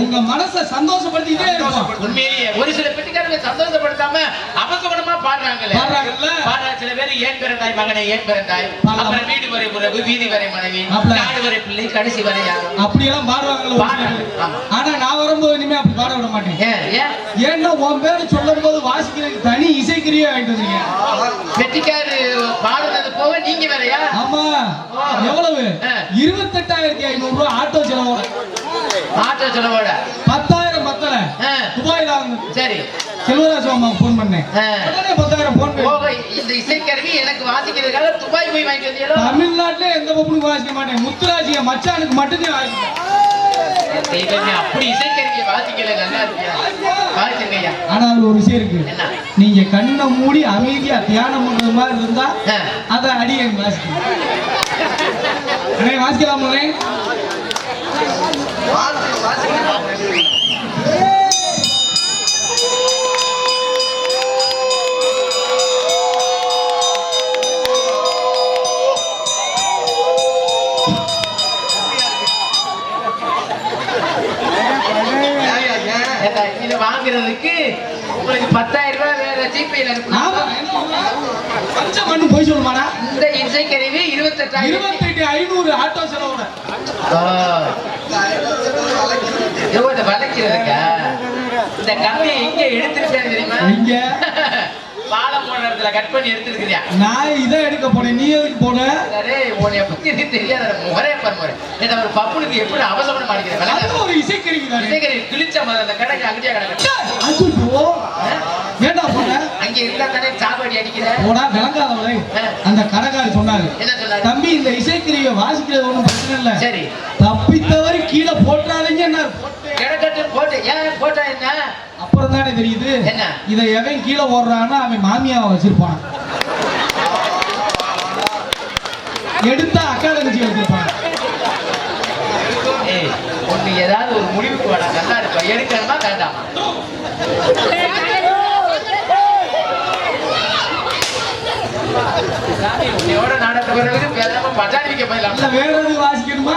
உங்க மனசை சந்தோஷப்படுத்திட்டே இருக்கும் உண்மையிலேயே ஒரு சில பெட்டிக்காரங்க சந்தோஷப்படுத்தாம அபசகுணமா பாடுறாங்களே பாடுறாங்கல்ல? பாடுற சில பேர் ஏன் பிறந்தாய் மகனே ஏன் பிறந்தாய். அப்புறம் வீடு வரை உறவு வீதி வரை மனைவி. நாடு வரை பிள்ளை கடைசி வரை யாரும் அப்படியெல்லாம் பாடுவாங்கல்ல ஒரு பாடுறாங்க. சிலர். ஆமா. ஆனா நான் வரும்போது இனிமே அப்படி பாட விட மாட்டேன் ஏன் ஏன் ஏன்னா உன் பேரு சொல்லும் போது வாசிக்கிறதுக்கு தனி இசைக்கிரியே போக நீங்க ஓ. எவ்வளவு. இருபத்தெட்டாயிரத்தி ஐநூறு ரூபாய் ஆட்டோ செலவோட. ஆட்டோ செலவோட. பத்தாயிரம் ஆ, துபாயில சரி. செல்வராஜ் அம்மாவுக்கு போன் பண்ணேன். உடனே பத்தாயிரம் போன் பண்ணி இந்த இசைக்கருவி எனக்கு வாசிக்கிறதுக்காக துபாய் போய் வாங்கிட்டு வந்தீங்களோ தமிழ்நாட்டுல எந்த பப்புனுக்கு வாசிக்க மாட்டேன். முத்துராஜ் என் மச்சானுக்கு மட்டும்தான் தெய்வமே அப்படி இசைக்கருவியை வாசிக்கல நல்லா இருக்கியா ஆனா அதுல ஒரு விஷயம் இருக்கு. நீங்க கண்ணை மூடி அமைதியா தியானம் பண்றது மாதிரி இருந்தா. அத வாசிக்கணும் அண்ணே வாசிக்கலாமே ஏண்டா, இதை வாங்குறதுக்கு உங்களுக்கு பத்தாயிரம் ரூபாய் வேற ஜிபேல பச்சை மண்ணு போய் சொல்லுமாடா. இந்த இசைக்கருவி இருபத்தெட்டாயிரம். இருபத்தெட்டு ஐநூறு ஆட்டோ செலவோட இதை வளைக்கிறதுக்கா? இந்த கம்பியை எங்க எடுத்திருப்பேன் தெரியுமா பாலம் போன இடத்துல கட் பண்ணி எடுத்துருக்கிறியா? நான் இதை எடுக்க போனேன். நீ எதுக்கு போன? அரே உன்னை பத்தி எனக்கு தெரியாத. முறை என்ன ஒரு பப்புனுக்கு எப்படி அவசரம் அது மாட்டேங்கிறேன் ஒரு இசைக்கருவி தானே இசைக்கருவி கிழிச்ச மாதிரி அந்த கடைக்கு அங்கேயே கிடக்கு. அச்சுட்டோ ஏண்டா போன? அங்க இருந்தா தானே சாப்பாடி அடிக்கிற? போடா விளங்காதவளே. அந்த கடைக்காரர் சொன்னாரு என்ன சொன்னாரு? தம்பி இந்த இசைக்கருவியை வாசிக்கிறது ஒண்ணும் பிரச்சனை இல்ல. சரி. தப்பித்தவரை கீழே போட்டுறாதீங்க என்ன கிடக்கட்டு போட்டு ஏன் போட்டா என்ன? அப்புறம் தானே தெரியுது. என்ன? இதை எவன் கீழே ஓடுறான்னா அவன் மாமியாவை வச்சிருப்பான். எடுத்தா அக்கா தங்கச்சி வச்சிருப்பான் ஒண்ணு ஏதாவது ஒரு முடிவுக்கு வேணா நல்லா இருக்கும் எடுக்கணுமா வேண்டாமா? சாமி உன்னையோட நாடகத்தை பிறகு பேசாம பட்டாணி வைக்க போயிடலாம் வேற எதுவும் வாசிக்கணுமா?